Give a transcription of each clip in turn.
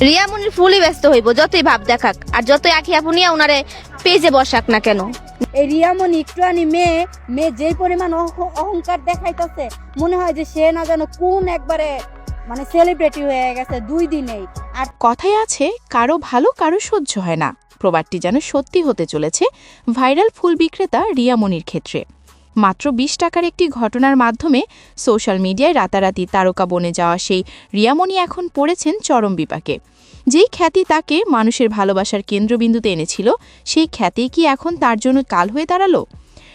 রিয়ামনির ফুলই ব্যস্ত হইব, যতই ভাব দেখাক। আর যতই আখি আপুনিয়া ওনারে পেজে বসাক না কেন। এই রিয়ামন একটু আনি মেয়ে মেয়ে যেই পরিমাণ অহ- অহংকার দেখাইতেছে, মনে হয় যে সে না যেন কোন একবারে মানে সেলিব্রিটি হয়ে গেছে দুই দিনেই। আর কথায় আছে, কারও ভালো, কারও সহ্য হয় না। প্রবাদটি যেন সত্যি হতে চলেছে, ভাইরাল ফুল বিক্রেতা রিয়ামনির ক্ষেত্রে। মাত্র বিশ টাকার একটি ঘটনার মাধ্যমে সোশ্যাল মিডিয়ায় রাতারাতি তারকা বনে যাওয়া সেই রিয়ামণি এখন পড়েছেন চরম বিপাকে। যেই খ্যাতি তাকে মানুষের ভালোবাসার কেন্দ্রবিন্দুতে এনেছিল, সেই খ্যাতি কি এখন তার জন্য কাল হয়ে দাঁড়াল?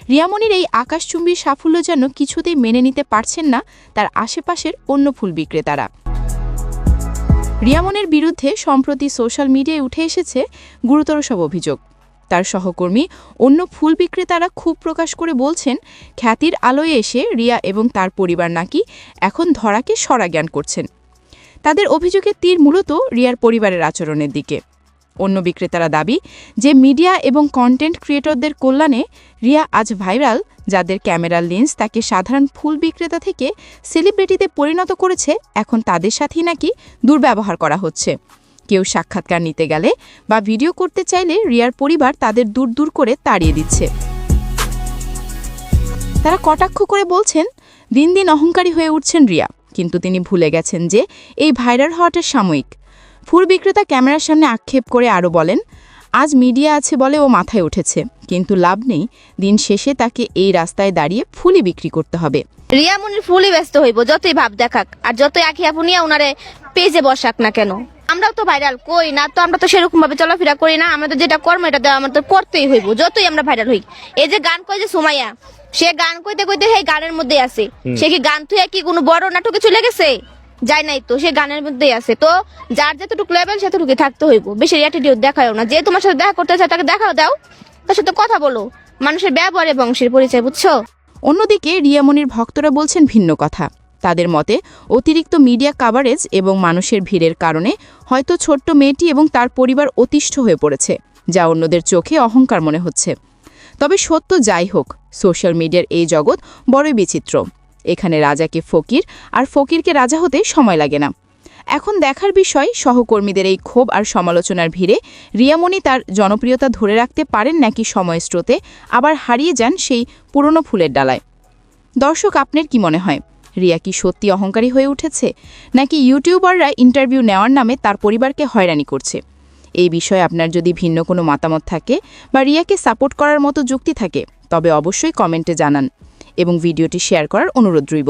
রিয়ামণির এই আকাশচুম্বী সাফল্য যেন কিছুতেই মেনে নিতে পারছেন না তার আশেপাশের অন্য ফুল বিক্রেতারা। রিয়ামনের বিরুদ্ধে সম্প্রতি সোশ্যাল মিডিয়ায় উঠে এসেছে গুরুতর সব অভিযোগ। তার সহকর্মী, অন্য ফুল বিক্রেতারা ক্ষোভ প্রকাশ করে বলছেন, খ্যাতির আলোয় এসে রিয়া এবং তার পরিবার নাকি এখন ধরাকে সরা জ্ঞান করছেন। তাদের অভিযোগের তীর মূলত রিয়ার পরিবারের আচরণের দিকে। অন্য বিক্রেতারা দাবি যে মিডিয়া এবং কন্টেন্ট ক্রিয়েটরদের কল্যাণে রিয়া আজ ভাইরাল, যাদের ক্যামেরার লেন্স তাকে সাধারণ ফুল বিক্রেতা থেকে সেলিব্রিটিতে পরিণত করেছে, এখন তাদের সাথেই নাকি দুর্ব্যবহার করা হচ্ছে। কেউ সাক্ষাৎকার নিতে গেলে বা ভিডিও করতে চাইলে রিয়ার পরিবার তাদের দূর দূর করে তাড়িয়ে দিচ্ছে। তারা কটাক্ষ করে বলছেন, দিন দিন অহংকারী হয়ে উঠছেন রিয়া। কিন্তু তিনি ভুলে গেছেন যে এই ভাইরাল হওয়াটা সাময়িক। ফুল বিক্রেতা ক্যামেরার সামনে আক্ষেপ করে আরও বলেন, আজ মিডিয়া আছে বলে ও মাথায় উঠেছে, কিন্তু লাভ নেই, দিন শেষে তাকে এই রাস্তায় দাঁড়িয়ে ফুলই বিক্রি করতে হবে। রিয়ামনির ফুলই ব্যস্ত হইব, যতই ভাব দেখাক, আর যতই আখি আপুনিয়া ওনারে পেজে বসাক না কেন। আমরাও তো ভাইরাল কই না? তো আমরা তো সেরকম ভাবে চলাফেরা করি না। আমাদের যেটা কর্ম এটা তো আমাদের করতেই হইব। যতই আমরা ভাইরাল হই। এই যে গান কয় যে সুমাইয়া সে গান কইতে কইতে সেই গানের মধ্যেই আছে। সে কি গান থুয়ে কি কোনো বড় নাটকে চলে গেছে? যায় নাই তো সে গানের মধ্যেই আছে। তো যার যতটুকু লেভেল সেতটুকু থাকতে হইব। বেশি অ্যাটিটিউড দেখাও না। যে তোমার সাথে দেখা করতে চায় তাকে দেখাও দাও। তার সাথে কথা বলো। মানুষের ব্যবহার এবং বংশের পরিচয় বুঝছ? অন্যদিকে রিয়ামনির ভক্তরা বলছেন ভিন্ন কথা। তাদের মতে, অতিরিক্ত মিডিয়া কাভারেজ এবং মানুষের ভিড়ের কারণে হয়তো ছোট্ট মেয়েটি এবং তার পরিবার অতিষ্ঠ হয়ে পড়েছে, যা অন্যদের চোখে অহংকার মনে হচ্ছে। তবে সত্য যাই হোক, সোশ্যাল মিডিয়ার এই জগৎ বড়ই বিচিত্র। এখানে রাজাকে ফকির আর ফকিরকে রাজা হতে সময় লাগে না। এখন দেখার বিষয়, সহকর্মীদের এই ক্ষোভ আর সমালোচনার ভিড়ে রিয়ামণি তার জনপ্রিয়তা ধরে রাখতে পারেন নাকি সময় স্রোতে, আবার হারিয়ে যান সেই পুরনো ফুলের ডালায়। দর্শক, আপনার কি মনে হয়? রিয়া কি সত্যি অহংকারী হয়ে উঠেছে? নাকি ইউটিউবাররা ইন্টারভিউ নেওয়ার নামে তার পরিবারকে হয়রানি করছে? এই বিষয়ে আপনার যদি ভিন্ন কোনো মতামত থাকে বা রিয়াকে সাপোর্ট করার মতো যুক্তি থাকে, তবে অবশ্যই কমেন্টে জানান এবং ভিডিওটি শেয়ার করার অনুরোধ রইব